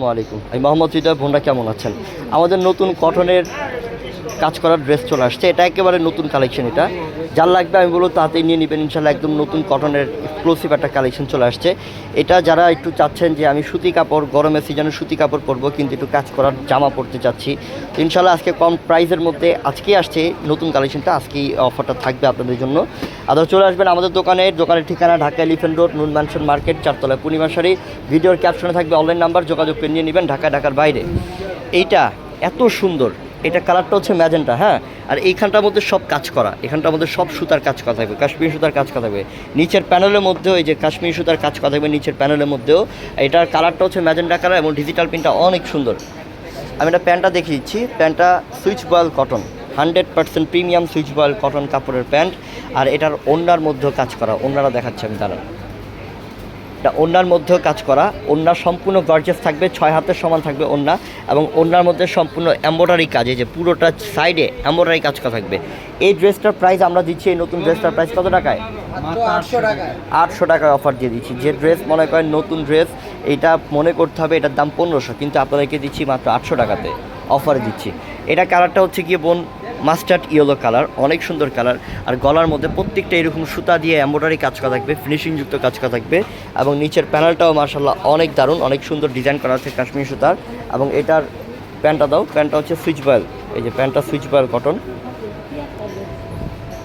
আসসালামু আলাইকুম। আমি মোহাম্মদ ফিদা বোনরা কেমন আছেন? আমাদের নতুন কটনের কাজ করার ড্রেস চলে আসছে। এটা একেবারে নতুন কালেকশন এটা। যার লাগবে আমি বলব তাড়াতাড়ি নিয়ে নেবেন ইনশাল্লাহ একদম নতুন কটনের এক্সক্লুসিভ একটা কালেকশন চলে আসছে। এটা যারা একটু চাচ্ছেন যে আমি সুতি কাপড় গরমের সিজনে সুতি কাপড় পরবো, কিন্তু একটু কাজ করার জামা পরতে চাচ্ছি। তো ইনশাল্লাহ আজকে কম প্রাইসের মধ্যে আজকেই আসছে নতুন কালেকশনটা আজকেই অফারটা থাকবে আপনাদের জন্য। আদৌ চলে আসবেন আমাদের দোকানে, দোকানের ঠিকানা Dhaka elephant road Noon mansion market, চারতলা পূর্ণিমাশারি ভিডিওর ক্যাপশনে থাকবে অনলাইন নাম্বার যোগাযোগ করে নিয়ে নেবেন ঢাকা, ঢাকার বাইরে। এইটা এত সুন্দর। এটা কালারটা হচ্ছে ম্যাজেন্টা হ্যাঁ? আর এইখানটার মধ্যে সব কাজ করা, এখানটার মধ্যে সব সুতার কাজ করা থাকবে, কাশ্মীরি সুতার কাজ করা থাকবে। নিচের প্যানেলের মধ্যেও এই যে কাশ্মীরি সুতার কাজ করা থাকবে নিচের প্যানেলের মধ্যেও, এটার কালারটা হচ্ছে ম্যাজেন্টা কালার এবং ডিজিটাল প্রিন্টটা অনেক সুন্দর। আমি এটা প্যান্টটা দেখিয়ে দিচ্ছি, প্যান্টটা Swiss voile cotton, hundred percent premium Swiss voile cotton কাপড়ের প্যান্ট, আর এটার ওনার মধ্যেও কাজ করা ওনারা দেখাচ্ছে আমি তারা এটা ওনার মধ্যেও কাজ করা ওনার সম্পূর্ণ গর্জেস থাকবে ছয় হাতের সমান থাকবে ওনা এবং ওনার মধ্যে সম্পূর্ণ এম্ব্রয়ডারি কাজ এই যে পুরোটা সাইডে এম্ব্রয়ডারি কাজ করা থাকবে। এই ড্রেসটার প্রাইস আমরা দিচ্ছি এই নতুন ড্রেসটার প্রাইস কত টাকায়? আটশো টাকায়। আটশো টাকায় অফার দিয়ে দিচ্ছি। যে ড্রেস মনে করেন নতুন ড্রেস এটা মনে করতে হবে এটার দাম পনেরোশো কিন্তু আপনাদেরকে দিচ্ছি মাত্র আটশো টাকাতে অফারে দিচ্ছি। এটা কালারটা হচ্ছে গিয়ে বোন? মাস্টার্ড ইয়েলো কালার, অনেক সুন্দর কালার। আর গলার মধ্যে প্রত্যেকটা এরকম সুতা দিয়ে এম্ব্রয়ডারি কাজ করা থাকবে, ফিনিশিংযুক্ত কাজ করা থাকবে এবং নিচের প্যানেলটাও মার্শাল্লাহ অনেক দারুণ, অনেক সুন্দর ডিজাইন করা আছে কাশ্মীর সুতার এবং এটার প্যান্টটা দাও, প্যান্টটা হচ্ছে সুইচ বয়েল, এই যে প্যান্টটা সুইচ বয়েল কটন।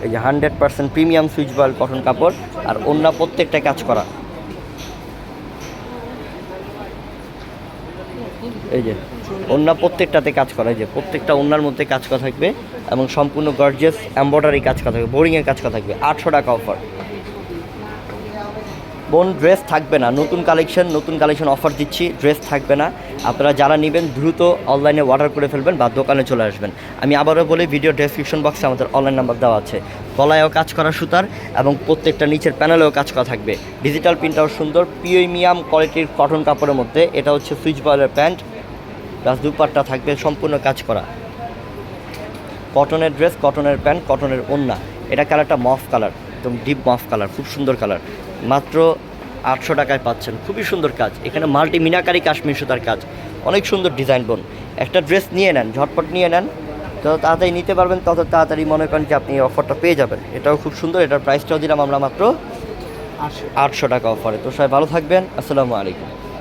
এই যে hundred percent premium Swiss voile cotton কাপড়, আর অন্য প্রত্যেকটা কাজ করা। এই যে অন্য প্রত্যেকটাতে কাজ করা, এই যে প্রত্যেকটা অন্যার মধ্যে কাজ করা থাকবে এবং সম্পূর্ণ গর্জিয়াস এম্ব্রয়ডারি কাজ করা থাকবে বোরিংয়ের কাজ করা থাকবে, আটশো টাকা অফার বোন ড্রেস থাকবে না, নতুন কালেকশন নতুন কালেকশন অফার দিচ্ছি ড্রেস থাকবে না। আপনারা যারা নেবেন, দ্রুত অনলাইনে অর্ডার করে ফেলবেন বা দোকানে চলে আসবেন। আমি আবারও বলি ভিডিও ডেসক্রিপশন বক্সে আমাদের অনলাইন নাম্বার দেওয়া আছে। গলায়ও কাজ করা সুতার এবং প্রত্যেকটা নিচের প্যানেলেও কাজ করা থাকবে। ডিজিটাল প্রিন্টটাও সুন্দর, প্রিমিয়াম কোয়ালিটির কটন কাপড়ের মধ্যে, এটা হচ্ছে সুইচ বয়েলের প্যান্ট প্লাস দুপাট্টা থাকবে, সম্পূর্ণ কাজ করা। কটনের ড্রেস কটনের প্যান্ট কটনের ওন্না এটা কালারটা মফ কালার একদম ডিপ মফ কালার খুব সুন্দর কালার মাত্র আটশো টাকায় পাচ্ছেন। খুবই সুন্দর কাজ। এখানে মাল্টি মিনাকারি কাশ্মীর সুতার কাজ। অনেক সুন্দর ডিজাইন বোন। একটা ড্রেস নিয়ে নেন, ঝটপট নিয়ে নেন। যত তাড়াতাড়ি নিতে পারবেন, তত তাড়াতাড়ি মনে করেন যে আপনি এই অফারটা পেয়ে যাবেন। এটাও খুব সুন্দর। এটার প্রাইসটাও দিলাম আমরা মাত্র আটশো টাকা অফারে তো সবাই ভালো থাকবেন। আসসালামু আলাইকুম।